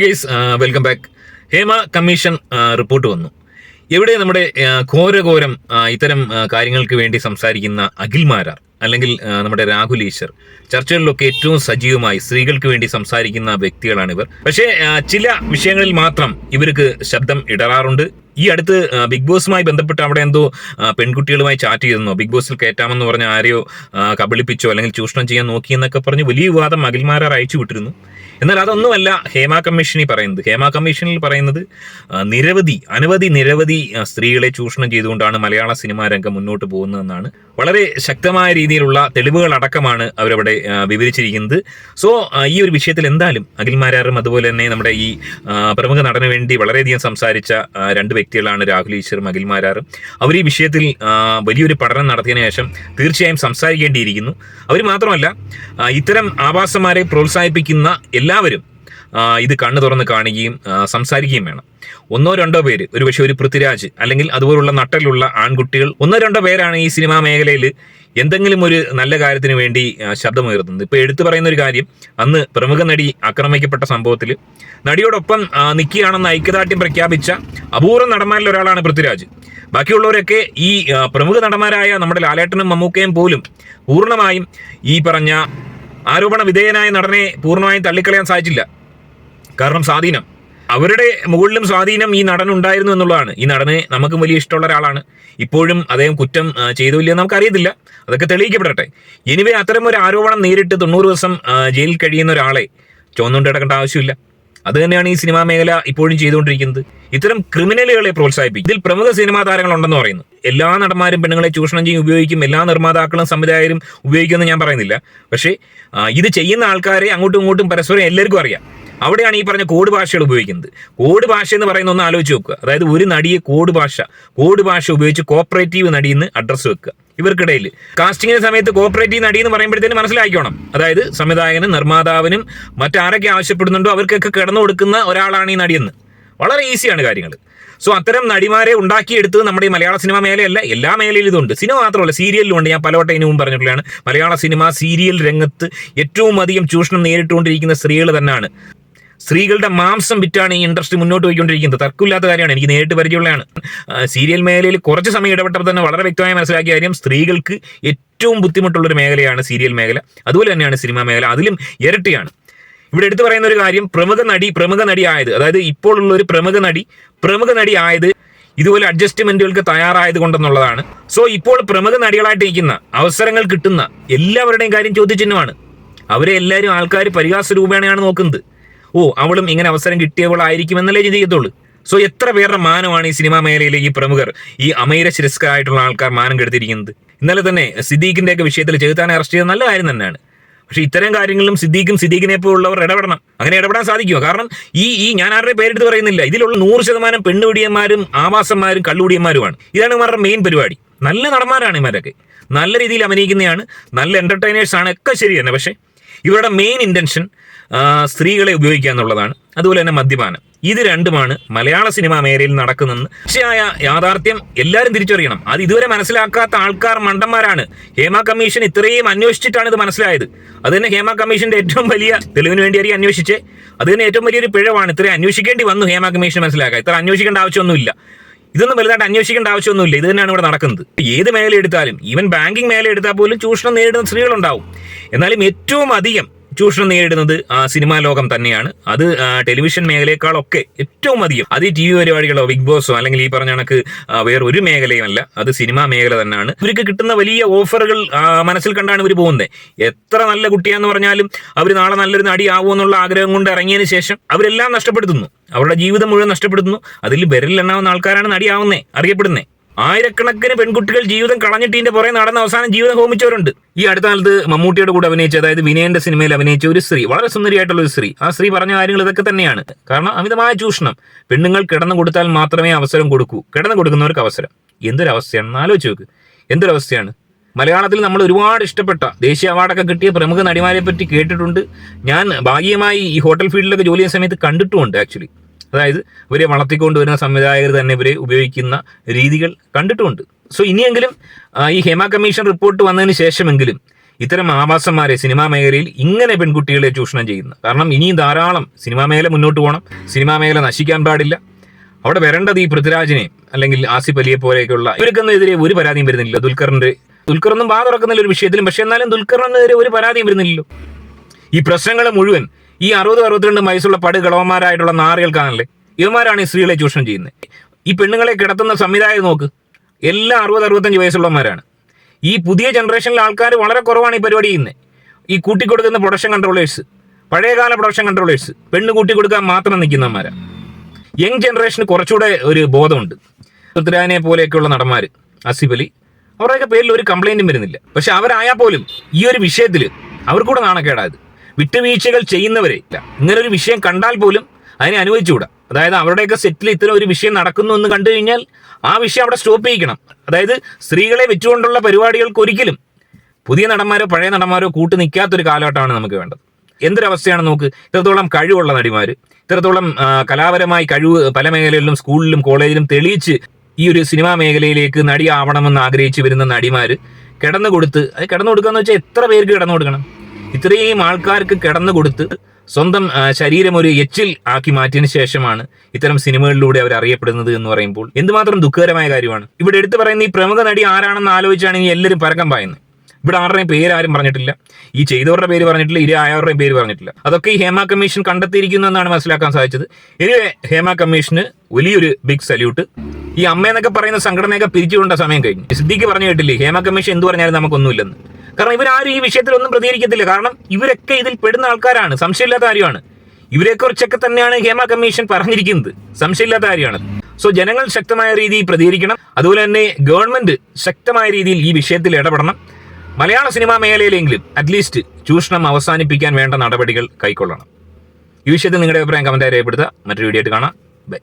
Guys welcome back. Hema commission report വന്നു. എവിടെ നമ്മുടെ ഘോരഘോരം ഇത്തരം കാര്യങ്ങൾക്ക് വേണ്ടി സംസാരിക്കുന്ന അഖിൽമാരാർ അല്ലെങ്കിൽ നമ്മുടെ രാഹുൽ ഈശ്വർ ചർച്ചകളിലൊക്കെ ഏറ്റവും സജീവമായി സ്ത്രീകൾക്ക് വേണ്ടി സംസാരിക്കുന്ന വ്യക്തികളാണ് ഇവർ പക്ഷേ ചില വിഷയങ്ങളിൽ മാത്രം ഇവർക്ക് ശബ്ദം ഇടറാറുണ്ട്. ഈ അടുത്ത് ബിഗ് ബോസുമായി ബന്ധപ്പെട്ട് അവിടെ എന്തോ പെൺകുട്ടികളുമായി ചാറ്റ് ചെയ്തെന്നോ ബിഗ് ബോസിൽ കയറ്റാമെന്ന് പറഞ്ഞ ആരെയോ കബളിപ്പിച്ചോ അല്ലെങ്കിൽ ചൂഷണം ചെയ്യാൻ നോക്കി എന്നൊക്കെ പറഞ്ഞ് വലിയ വിവാദം അഖിൽമാരാർ അയച്ചു വിട്ടിരുന്നു. എന്നാൽ അതൊന്നുമല്ല ഹേമ കമ്മീഷനിൽ പറയുന്നത്. ഹേമ കമ്മീഷനിൽ പറയുന്നത് നിരവധി അനവധി നിരവധി സ്ത്രീകളെ ചൂഷണം ചെയ്തുകൊണ്ടാണ് മലയാള സിനിമാ രംഗം മുന്നോട്ട് പോകുന്നതെന്നാണ് വളരെ ശക്തമായ രീതിയിലുള്ള തെളിവുകൾ അടക്കമാണ് അവരവിടെ വിവരിച്ചിരിക്കുന്നത്. സോ ഈ ഒരു വിഷയത്തിൽ എന്തായാലും അഖിൽമാരാറും അതുപോലെ തന്നെ നമ്മുടെ ഈ പ്രമുഖ നടന് വേണ്ടി വളരെയധികം സംസാരിച്ച രണ്ട് രണ്ട് വ്യക്തികളാണ് രാഹുൽ ഈശ്വറും അഖിൽമാരാറും അവർ ഈ വിഷയത്തിൽ വലിയൊരു പഠനം നടത്തിയതിനു ശേഷം തീർച്ചയായും സംസാരിക്കേണ്ടിയിരിക്കുന്നു. അവർ മാത്രമല്ല ഇത്തരം ആവാസന്മാരെ പ്രോത്സാഹിപ്പിക്കുന്ന എല്ലാവരും ഇത് കണ്ണു തുറന്ന് കാണുകയും സംസാരിക്കുകയും വേണം. ഒന്നോ രണ്ടോ പേര് ഒരു പക്ഷേ ഒരു പൃഥ്വിരാജ് അല്ലെങ്കിൽ അതുപോലുള്ള നട്ടലുള്ള ആൺകുട്ടികൾ ഒന്നോ രണ്ടോ പേരാണ് ഈ സിനിമാ മേഖലയിൽ എന്തെങ്കിലും ഒരു നല്ല കാര്യത്തിന് വേണ്ടി ശബ്ദമുയർത്തുന്നത്. ഇപ്പൊ എടുത്തു പറയുന്ന ഒരു കാര്യം അന്ന് പ്രമുഖ നടി ആക്രമിക്കപ്പെട്ട സംഭവത്തിൽ നടിയോടൊപ്പം നിൽക്കുകയാണെന്ന് ഐക്യദാർഢ്യം പ്രഖ്യാപിച്ച അപൂർവ നടന്മാരിൽ ഒരാളാണ് പൃഥ്വിരാജ്. ബാക്കിയുള്ളവരൊക്കെ ഈ പ്രമുഖ നടന്മാരായ നമ്മുടെ ലാലേട്ടനും മമ്മൂക്കയും പോലും പൂർണമായും ഈ പറഞ്ഞ ആരോപണ വിധേയനായ നടനെ പൂർണമായും തള്ളിക്കളയാൻ സാധിച്ചില്ല. കാരണം സ്വാധീനം. അവരുടെ മുകളിലും സ്വാധീനം ഈ നടൻ ഉണ്ടായിരുന്നു എന്നുള്ളതാണ്. ഈ നടനെ നമുക്ക് വലിയ ഇഷ്ടമുള്ള ഒരാളാണ്. ഇപ്പോഴും അദ്ദേഹം കുറ്റം ചെയ്തില്ല ചെയ്തോ ഇല്ലയോ നമുക്ക് അറിയത്തില്ല അതൊക്കെ തെളിയിക്കപ്പെടട്ടെ. എനിവേ അത്തരം ഒരു ആരോപണം നേരിട്ട് തൊണ്ണൂറ് ദിവസം ജയിലിൽ കഴിയുന്ന ഒരാളെ ചുവന്നുകൊണ്ട് കിടക്കേണ്ട ആവശ്യമില്ല. അത് തന്നെയാണ് ഈ സിനിമാ മേഖല ഇപ്പോഴും ചെയ്തുകൊണ്ടിരിക്കുന്നത്. ഇത്തരം ക്രിമിനലുകളെ പ്രോത്സാഹിപ്പിക്കും. ഇതിൽ പ്രമുഖ സിനിമാ താരങ്ങളുണ്ടെന്ന് പറയുന്നു. എല്ലാ നടന്മാരും പെണ്ണുങ്ങളെ ചൂഷണം ചെയ്യും ഉപയോഗിക്കും. എല്ലാ നിർമ്മാതാക്കളും സംവിധായകരും ഉപയോഗിക്കുമെന്ന് ഞാൻ പറയുന്നില്ല. പക്ഷേ ഇത് ചെയ്യുന്ന ആൾക്കാരെ അങ്ങോട്ടും ഇങ്ങോട്ടും പരസ്പരം എല്ലാവർക്കും അറിയാം. അവിടെയാണ് ഈ പറഞ്ഞ കോഡ് ഭാഷകൾ ഉപയോഗിക്കുന്നത്. കോഡ് ഭാഷ എന്ന് പറയുന്ന ഒന്ന് ആലോചിച്ച് നോക്കുക. അതായത് ഒരു നടിയെ കോഡ് ഭാഷ കോഡ് ഭാഷ ഉപയോഗിച്ച് കോപ്പറേറ്റീവ് നടിയെന്ന് അഡ്രസ്സ് വെക്കുക. ഇവർക്കിടയിൽ കാസ്റ്റിംഗിന്റെ സമയത്ത് കോപ്പറേറ്റീവ് നടി എന്ന് പറയുമ്പോഴത്തേന് മനസ്സിലാക്കിക്കോണം അതായത് സംവിധായകനും നിർമ്മാതാവിനും മറ്റാരൊക്കെ ആവശ്യപ്പെടുന്നുണ്ടോ അവർക്കൊക്കെ കിടന്നു കൊടുക്കുന്ന ഒരാളാണ് ഈ നടിയെന്ന്. വളരെ ഈസിയാണ് കാര്യങ്ങൾ സോ അത്തരം നടിമാരെ ഉണ്ടാക്കിയെടുത്തത് നമ്മുടെ ഈ മലയാള സിനിമ മേലയല്ല എല്ലാ മേഖലയിലും ഇതുണ്ട് സിനിമ മാത്രമല്ല സീരിയലിലും ഉണ്ട്. ഞാൻ പലവട്ടം ഇതിനു മുമ്പ് പറഞ്ഞിട്ടുള്ളതാണ്. മലയാള സിനിമ സീരിയൽ രംഗത്ത് ഏറ്റവും അധികം ചൂഷണം നേരിട്ടുകൊണ്ടിരിക്കുന്ന സ്ത്രീകൾ തന്നെയാണ്. സ്ത്രീകളുടെ മാംസം വിറ്റാണ് ഈ ഇൻഡസ്ട്രി മുന്നോട്ട് പോയിക്കൊണ്ടിരിക്കുന്നത്. തർക്കമില്ലാത്ത കാര്യമാണ്. എനിക്ക് നേരിട്ട് പരിചയമുള്ളതാണ്. സീരിയൽ മേഖലയിൽ കുറച്ച് സമയം ഇടപെട്ടപ്പോൾ തന്നെ വളരെ വ്യക്തമായി മനസ്സിലാക്കിയ കാര്യം സ്ത്രീകൾക്ക് ഏറ്റവും ബുദ്ധിമുട്ടുള്ള ഒരു മേഖലയാണ് സീരിയൽ മേഖല. അതുപോലെ തന്നെയാണ് സിനിമാ മേഖല. അതിലും ഇരട്ടിയാണ്. ഇവിടെ എടുത്തു പറയുന്ന ഒരു കാര്യം പ്രമുഖ നടി പ്രമുഖ നടി ആയത് അതായത് ഇപ്പോൾ ഉള്ള ഒരു പ്രമുഖ നടി പ്രമുഖ നടി ആയത് ഇതുപോലെ അഡ്ജസ്റ്റ്മെന്റുകൾക്ക് തയ്യാറായത് കൊണ്ടെന്നുള്ളതാണ്. സോ ഇപ്പോൾ പ്രമുഖ നടികളായിട്ട് ഇരിക്കുന്ന അവസരങ്ങൾ കിട്ടുന്ന എല്ലാവരുടെയും കാര്യം ചോദ്യചിഹ്നമാണ്. അവരെ എല്ലാവരും ആൾക്കാർ പരിഹാസ രൂപേണയാണ് നോക്കുന്നത്. ഓ അവളും ഇങ്ങനെ അവസരം കിട്ടിയവളായിരിക്കും എന്നല്ലേ ചിന്തിക്കത്തുള്ളൂ. സോ എത്ര പേരുടെ മാനമാണ് ഈ സിനിമാ മേഖലയിലെ ഈ പ്രമുഖർ ഈ അമേര ശിരസ്കരായിട്ടുള്ള ആൾക്കാർ മാനം കെടുത്തിരിക്കുന്നത്? ഇന്നലെ തന്നെ സിദ്ദീഖിന്റെ ഒക്കെ വിഷയത്തിൽ ചെറുത്താനെ അറസ്റ്റ് ചെയ്തത് നല്ല കാര്യം തന്നെയാണ്. പക്ഷെ ഇത്തരം കാര്യങ്ങളിലും സിദ്ദീഖും സിദ്ദീഖിനെ പോലുള്ളവർ ഇടപെടണം. അങ്ങനെ ഇടപെടാൻ സാധിക്കുമോ? കാരണം ഈ ഈ ഞാൻ ആരുടെ പേരെടുത്ത് പറയുന്നില്ല. ഇതിലുള്ള നൂറ് ശതമാനം പെണ്ണുപിടിയന്മാരും ആവാസന്മാരും കള്ളുപിടിയന്മാരുമാണ്. ഇതാണ് ഇവരുടെ മെയിൻ പരിപാടി. നല്ല നടന്മാരാണ് ഇവരൊക്കെ. നല്ല രീതിയിൽ അഭിനയിക്കുന്നതാണ്. നല്ല എന്റർടൈനേഴ്സ് ആണ്. ഒക്കെ ശരി തന്നെ. പക്ഷേ ഇവരുടെ മെയിൻ ഇന്റൻഷൻ സ്ത്രീകളെ ഉപയോഗിക്കുക എന്നുള്ളതാണ്. അതുപോലെ തന്നെ മദ്യപാനം. ഇത് രണ്ടുമാണ് മലയാള സിനിമാ മേഖലയിൽ നടക്കുന്നതെന്ന്. തീർച്ചയായ യാഥാർത്ഥ്യം എല്ലാവരും തിരിച്ചറിയണം. അത് ഇതുവരെ മനസ്സിലാക്കാത്ത ആൾക്കാർ മണ്ടന്മാരാണ്. ഹേമ കമ്മീഷൻ ഇത്രയും അന്വേഷിച്ചിട്ടാണ് ഇത് മനസ്സിലായത്. അത് തന്നെ ഹേമ കമ്മീഷന്റെ ഏറ്റവും വലിയ തെളിവിന് വേണ്ടി അറിയാൻ അന്വേഷിച്ചേ. അത് തന്നെ ഏറ്റവും വലിയൊരു പിഴവാണ്. ഇത്രയും അന്വേഷിക്കേണ്ടി വന്നു ഹേമ കമ്മീഷൻ മനസ്സിലാക്കുക ഇത്ര അന്വേഷിക്കേണ്ട ആവശ്യമൊന്നുമില്ല. ഇതൊന്നും വലുതായിട്ട് അന്വേഷിക്കേണ്ട ആവശ്യമൊന്നുമില്ല. ഇത് തന്നെയാണ് ഇവിടെ നടക്കുന്നത്. ഏത് മേഖല എടുത്താലും ഈവൻ ബാങ്കിങ് മേഖല എടുത്താൽ പോലും ചൂഷണം നേരിടുന്ന സ്ത്രീകളുണ്ടാവും. എന്നാലും ഏറ്റവും അധികം ചൂഷണം നേരിടുന്നത് ആ, സിനിമാ ലോകം തന്നെയാണ്. അത് ടെലിവിഷൻ മേഖലയെക്കാളൊക്കെ ഏറ്റവും അധികം അത് ടി വി പരിപാടികളോ ബിഗ് ബോസോ അല്ലെങ്കിൽ ഈ പറഞ്ഞ കണക്ക് വേറൊരു മേഖലയുമല്ല. അത് സിനിമാ മേഖല തന്നെയാണ്. ഇവർക്ക് കിട്ടുന്ന വലിയ ഓഫറുകൾ മനസ്സിൽ കണ്ടാണ് ഇവർ പോകുന്നത് എത്ര നല്ല കുട്ടിയാന്ന് പറഞ്ഞാലും അവർ നാളെ നല്ലൊരു നടിയാവുമോ എന്നുള്ള ആഗ്രഹം കൊണ്ട് ഇറങ്ങിയതിന് ശേഷം അവരെല്ലാം നഷ്ടപ്പെടുത്തുന്നു. അവരുടെ ജീവിതം മുഴുവൻ നഷ്ടപ്പെടുത്തുന്നു. അതിൽ വിരലിലെണ്ണാവുന്ന ആൾക്കാരാണ് നടിയാവുന്നേ അറിയപ്പെടുന്നേ. ആയിരക്കണക്കിന് പെൺകുട്ടികൾ ജീവിതം കളഞ്ഞിട്ടിന്റെ പുറകെ നടന്ന അവസാനം ജീവിതം ഹോമിച്ചവരുണ്ട്. ഈ അടുത്ത കാലത്ത് മമ്മൂട്ടിയുടെ കൂടെ അഭിനയിച്ച അതായത് വിനയന്റെ സിനിമയിൽ അഭിനയിച്ച ഒരു സ്ത്രീ വളരെ സുന്ദരിയായിട്ടുള്ള ഒരു സ്ത്രീ. ആ സ്ത്രീ പറഞ്ഞ കാര്യങ്ങൾ ഇതൊക്കെ തന്നെയാണ്. കാരണം അമിതമായ ചൂഷണം. പെണ്ണുങ്ങൾ കിടന്നു കൊടുത്താൽ മാത്രമേ അവസരം കൊടുക്കൂ. കിടന്നു കൊടുക്കുന്നവർക്ക് അവസരം. എന്തൊരവസ്ഥയാണ്? ആലോചിച്ച് നോക്ക്. എന്തൊരവസ്ഥയാണ്? മലയാളത്തിൽ നമ്മൾ ഒരുപാട് ഇഷ്ടപ്പെട്ട ദേശീയ അവാർഡൊക്കെ കിട്ടിയ പ്രമുഖ നടിമാരെ പറ്റി കേട്ടിട്ടുണ്ട്. ഞാൻ ഭാഗ്യമായി ഈ ഹോട്ടൽ ഫീൽഡിലൊക്കെ ജോലി ചെയ്യുന്ന സമയത്ത് കണ്ടിട്ടുമുണ്ട് ആക്ച്വലി അതായത് ഇവരെ വളർത്തിക്കൊണ്ടുവരുന്ന സംവിധായകർ തന്നെ ഇവരെ ഉപയോഗിക്കുന്ന രീതികൾ കണ്ടിട്ടുമുണ്ട് സോ ഇനിയെങ്കിലും ഈ ഹേമ കമ്മീഷൻ റിപ്പോർട്ട് വന്നതിന് ശേഷമെങ്കിലും ഇത്തരം ആവാസന്മാരെ സിനിമാ മേഖലയിൽ ഇങ്ങനെ പെൺകുട്ടികളെ ചൂഷണം ചെയ്യുന്നു. കാരണം ഇനിയും ധാരാളം സിനിമാ മേഖല മുന്നോട്ട് പോകണം. സിനിമാ മേഖല നശിക്കാൻ പാടില്ല. അവിടെ വരേണ്ടത് ഈ പൃഥ്വിരാജിനെ അല്ലെങ്കിൽ ആസിഫ് അലിയെ പോലെയൊക്കെയുള്ള ഇവർക്കെന്നെതിരെ ഒരു പരാതിയും വരുന്നില്ല ദുൽഖറിന്റെ ദുൽഖറൊന്നും വാ തുറക്കുന്നില്ല ഒരു വിഷയത്തിലും. പക്ഷെ എന്നാലും ദുൽഖറിനെതിരെ ഒരു പരാതിയും വരുന്നില്ലല്ലോ. ഈ പ്രശ്നങ്ങൾ മുഴുവൻ ഈ അറുപത് അറുപത്തിരണ്ട് വയസ്സുള്ള പട് കളവന്മാരായിട്ടുള്ള നാറികൾക്കാണല്ലേ ഇവന്മാരാണ് ഈ സ്ത്രീകളെ ചൂഷണം ചെയ്യുന്നത് ഈ പെണ്ണുങ്ങളെ കിടത്തുന്ന സംവിധായകം നോക്ക്. എല്ലാം അറുപത് അറുപത്തഞ്ച് വയസ്സുള്ളവന്മാരാണ്. ഈ പുതിയ ജനറേഷനിലെ ആൾക്കാർ വളരെ കുറവാണ് ഈ പരിപാടി ചെയ്യുന്നത് ഈ കൂട്ടിക്കൊടുക്കുന്ന പ്രൊഡക്ഷൻ കൺട്രോളേഴ്സ് പഴയകാല പ്രൊഡക്ഷൻ കൺട്രോളേഴ്സ് പെണ്ണ് കൂട്ടിക്കൊടുക്കാൻ മാത്രം നിൽക്കുന്നവന്മാരാണ് യങ് ജനറേഷന് കുറച്ചുകൂടെ ഒരു ബോധമുണ്ട്. പൃഥ്വിരാജിനെ പോലെയൊക്കെയുള്ള നടന്മാർ അസിഫ് അലി അവരുടെയൊക്കെ പേരിൽ ഒരു കംപ്ലൈന്റും വരുന്നില്ല. പക്ഷെ അവരായാൽ പോലും ഈ ഒരു വിഷയത്തിൽ അവർക്കൂടെ നാണക്കേടായത്. വിട്ടുവീഴ്ചകൾ ചെയ്യുന്നവരെ ഇങ്ങനെ ഒരു വിഷയം കണ്ടാൽ പോലും അതിനെ അനുവദിച്ചുകൂടാ. അതായത് അവരുടെയൊക്കെ സെറ്റിൽ ഇത്തരം ഒരു വിഷയം നടക്കുന്നു എന്ന് കണ്ടു കഴിഞ്ഞാൽ ആ വിഷയം അവിടെ സ്റ്റോപ്പ് ചെയ്യിക്കണം. അതായത് സ്ത്രീകളെ വെച്ചുകൊണ്ടുള്ള പരിപാടികൾക്ക് ഒരിക്കലും പുതിയ നടന്മാരോ പഴയ നടന്മാരോ കൂട്ട് നിൽക്കാത്തൊരു കാലഘട്ടമാണ് നമുക്ക് വേണ്ടത്. എന്തൊരവസ്ഥയാണ് നോക്ക്? ഇത്രത്തോളം കഴിവുള്ള നടിമാർ ഇത്രത്തോളം കലാപരമായി കഴിവ് പല മേഖലകളിലും സ്കൂളിലും കോളേജിലും തെളിയിച്ച് ഈ ഒരു സിനിമാ മേഖലയിലേക്ക് നടിയാവണമെന്ന് ആഗ്രഹിച്ചു വരുന്ന നടിമാർ കിടന്നു കൊടുത്ത് അത് കിടന്നു കൊടുക്കുക എന്ന് വെച്ചാൽ എത്ര പേർക്ക് കിടന്നു കൊടുക്കണം ഇത്രയും ആൾക്കാർക്ക് കിടന്നു കൊടുത്ത് സ്വന്തം ശരീരം ഒരു എച്ചിൽ ആക്കി മാറ്റിയ ശേഷമാണ് ഇത്തരം സിനിമകളിലൂടെ അവർ അറിയപ്പെടുന്നത് എന്ന് പറയുമ്പോൾ എന്തുമാത്രം ദുഃഖകരമായ കാര്യമാണ്. ഇവിടെ എടുത്തു പറയുന്ന ഈ പ്രമുഖ നടി ആരാണെന്ന് ആലോചിച്ചാണ് ഇനി എല്ലാവരും പരക്കം പായുന്നത്. ഇവിടെ ആരുടെയും പേര് ആരും പറഞ്ഞിട്ടില്ല. ഈ ചെയ്തവരുടെ പേര് പറഞ്ഞിട്ടില്ല ഇരയായവരുടെയും പേര് പറഞ്ഞിട്ടില്ല. അതൊക്കെ ഈ ഹേമ കമ്മീഷൻ കണ്ടെത്തിയിരിക്കുന്നു എന്നാണ് മനസ്സിലാക്കാൻ സാധിച്ചത്. ഇനി ഹേമ കമ്മീഷന് വലിയൊരു ബിഗ് സല്യൂട്ട് ഈ അമ്മ എന്നൊക്കെ പറയുന്ന സംഘടനയൊക്കെ പിരിച്ചുകൊണ്ട സമയം കഴിഞ്ഞു. സിദ്ദിഖ് പറഞ്ഞു കേട്ടില്ലേ ഹേമ കമ്മീഷൻ എന്ത് പറഞ്ഞാലും നമുക്കൊന്നുമില്ലെന്ന്. കാരണം ഇവരാരും ഈ വിഷയത്തിൽ ഒന്നും പ്രതികരിക്കത്തില്ല. കാരണം ഇവരൊക്കെ ഇതിൽ പെടുന്ന ആൾക്കാരാണ്. സംശയമില്ലാത്ത കാര്യമാണ്. ഇവരെ കുറിച്ചൊക്കെ തന്നെയാണ് ഹേമ കമ്മീഷൻ പറഞ്ഞിരിക്കുന്നത്. സംശയമില്ലാത്ത കാര്യമാണ്. സോ ജനങ്ങൾ ശക്തമായ രീതിയിൽ പ്രതികരിക്കണം. അതുപോലെ തന്നെ ഗവൺമെന്റ് ശക്തമായ രീതിയിൽ ഈ വിഷയത്തിൽ ഇടപെടണം. മലയാള സിനിമാ മേഖലയിലെങ്കിലും അറ്റ്ലീസ്റ്റ് ചൂഷണം അവസാനിപ്പിക്കാൻ വേണ്ട നടപടികൾ കൈക്കൊള്ളണം. ഈ വിഷയത്തിൽ നിങ്ങളുടെ അഭിപ്രായം കമന്റ് രേഖപ്പെടുത്തുക. മറ്റൊരു വീഡിയോ ആയിട്ട് കാണാം. ബൈ